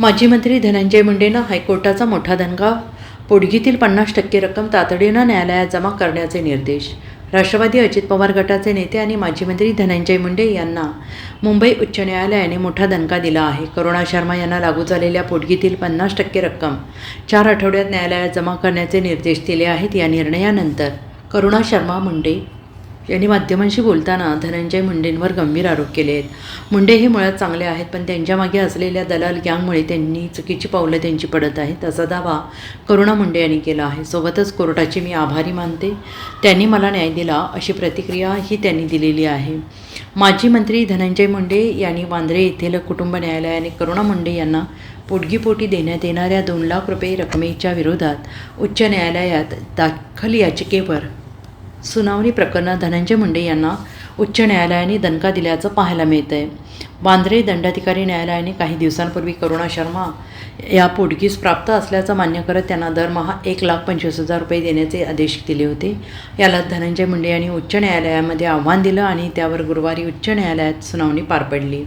माजी मंत्री धनंजय मुंडेनं हायकोर्टाचा मोठा दणका. पोटगीतील पन्नास टक्के रक्कम तातडीनं न्यायालयात जमा करण्याचे निर्देश. राष्ट्रवादी अजित पवार गटाचे नेते आणि माजी मंत्री धनंजय मुंडे यांना मुंबई उच्च न्यायालयाने मोठा दणका दिला आहे. करुणा शर्मा यांना लागू झालेल्या पोटगीतील पन्नास टक्के रक्कम चार आठवड्यात न्यायालयात जमा करण्याचे निर्देश दिले आहेत या निर्णयानंतर. करुणा शर्मा मुंडे यांनी माध्यमांशी बोलताना धनंजय मुंडेंवर गंभीर आरोप केले आहेत. मुंडे हे मुळात चांगले आहेत पण त्यांच्या मागे असलेल्या दलाल गँगमुळे त्यांनी चुकीची पावलं त्यांची पडत आहेत असा दावा करुणा मुंडे यांनी केला आहे. सोबतच कोर्टाचे मी आभारी मानते. त्यांनी मला न्याय दिला अशी प्रतिक्रिया ही त्यांनी दिलेली आहे. माजी मंत्री धनंजय मुंडे यांनी वांद्रे येथील कुटुंब न्यायालयाने करुणा मुंडे यांना पोटगीपोटी देण्यात येणाऱ्या दोन लाख रुपये रकमेच्या विरोधात उच्च न्यायालयात दाखल याचिकेवर सुनावणी प्रकरणात धनंजय मुंडे यांना उच्च न्यायालयाने दणका दिल्याचं पाहायला मिळतं आहे वांद्रे दंडाधिकारी न्यायालयाने काही दिवसांपूर्वी करुणा शर्मा या पोटगीस प्राप्त असल्याचं मान्य करत त्यांना दरमहा एक लाख पंचवीस हजार रुपये देण्याचे आदेश दिले होते. याला धनंजय मुंडे यांनी उच्च न्यायालयामध्ये आव्हान दिलं आणि त्यावर गुरुवारी उच्च न्यायालयात सुनावणी पार पडली.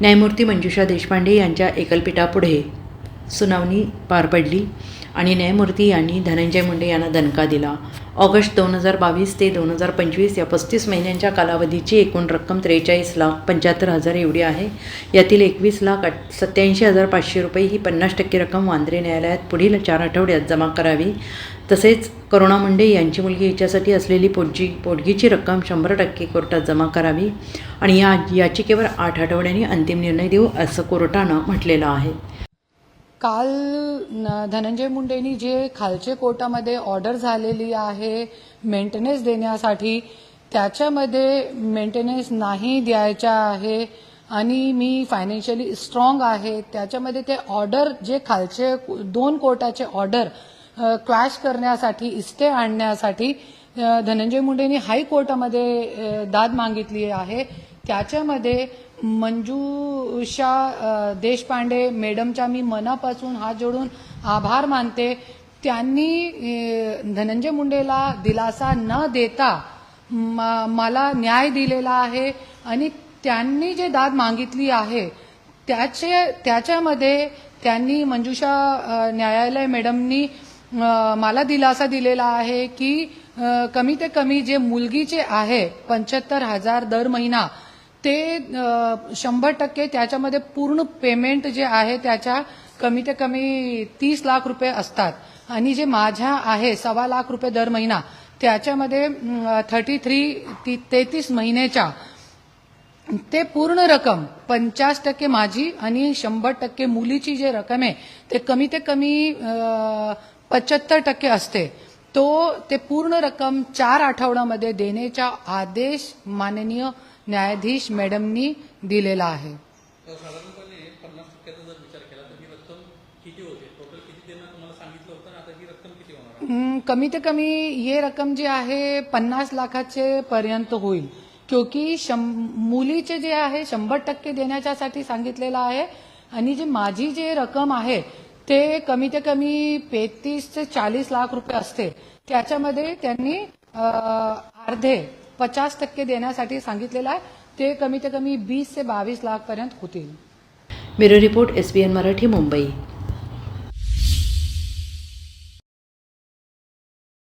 न्यायमूर्ती मंजुषा देशपांडे यांच्या एकलपीठापुढे सुनावणी पार पडली. आणि न्यायमूर्ती यांनी धनंजय मुंडे यांना दणका दिला. ऑगस्ट दोन हजार बावीस ते दोन हजार पंचवीस या पस्तीस महिन्यांच्या कालावधीची एकूण रक्कम त्रेचाळीस लाख पंच्याहत्तर हजार एवढी आहे. यातील एकवीस लाख अठ सत्याऐंशी हजार पाचशे रुपये ही पन्नास टक्के रक्कम वांद्रे न्यायालयात पुढील चार आठवड्यात जमा करावी. तसेच करुणा मुंडे यांची मुलगी हिच्यासाठी असलेली पोटजी पोटगीची रक्कम शंभर टक्के कोर्टात जमा करावी आणि या याचिकेवर आठ आठवड्यांनी अंतिम निर्णय देऊ असं कोर्टानं म्हटलेलं आहे. काल न- धनंजय मुंडेंनी जे खालचे कोर्टामध्ये ऑर्डर झालेली आहे मेंटेनन्स देण्यासाठी त्याच्यामध्ये मेंटेनन्स नाही द्यायचा आहे आणि मी फायनान्शियली स्ट्रॉंग आहे त्याच्यामध्ये ते ऑर्डर जे खालचे दोन कोर्टाचे ऑर्डर क्वॅश करण्यासाठी इस्टे आणण्यासाठी धनंजय मुंडेंनी हायकोर्टामध्ये दाद मागितली आहे. त्याच्यामध्ये मंजूषा देशपांडे मॅडमच्या मी मनापासून हात जोडून आभार मानते. त्यांनी धनंजय मुंडेला दिलासा न देता म- मला न्याय दिलेला आहे आणि त्यांनी जे दाद मागितली आहे त्याचे त्याच्यामध्ये त्यांनी मंजुषा न्यायालय मॅडमनी मला दिलासा दिलेला आहे की कमी ते कमी जे मुलगीचे आहे पंच्याहत्तर हजार दर महिना ते शंभर टक्के त्याच्यामध्ये पूर्ण पेमेंट जे आहे त्याच्या कमी ते कमी तीस लाख रुपये असतात. आणि जे माझ्या आहे सव्वा लाख रुपये दर महिना त्याच्यामध्ये थर्टी थ्री तेहतीस महिन्याच्या ते पूर्ण रक्कम पंचास टक्के माझी आणि शंभर टक्के मुलीची जे रक्कम आहे ते कमी ते कमी पंच्याहत्तर टक्के असते. तो ते पूर्ण रक्कम चार आठवड्यामध्ये देण्याचा आदेश माननीय न्यायाधीश मॅडमनी दिलेला आहे? हम्म, कमी ते कमी हे रक्कम जी आहे पन्नास लाखाचे पर्यंत होईल. क्योंकि शं- मुलीचे जे आहे शंभर टक्के देण्याच्यासाठी सांगितलेलं आहे आणि जी माझी जे रक्कम आहे ते कमी ते कमी तेहतीस ते चाळीस लाख रुपये असते. त्याच्यामध्ये त्यांनी अर्धे पचास टक्के देण्यासाठी सांगितलेलं आहे. ते कमीत कमी वीस ते बावीस लाखपर्यंत होतील. Bureau report S B N Marathi Mumbai.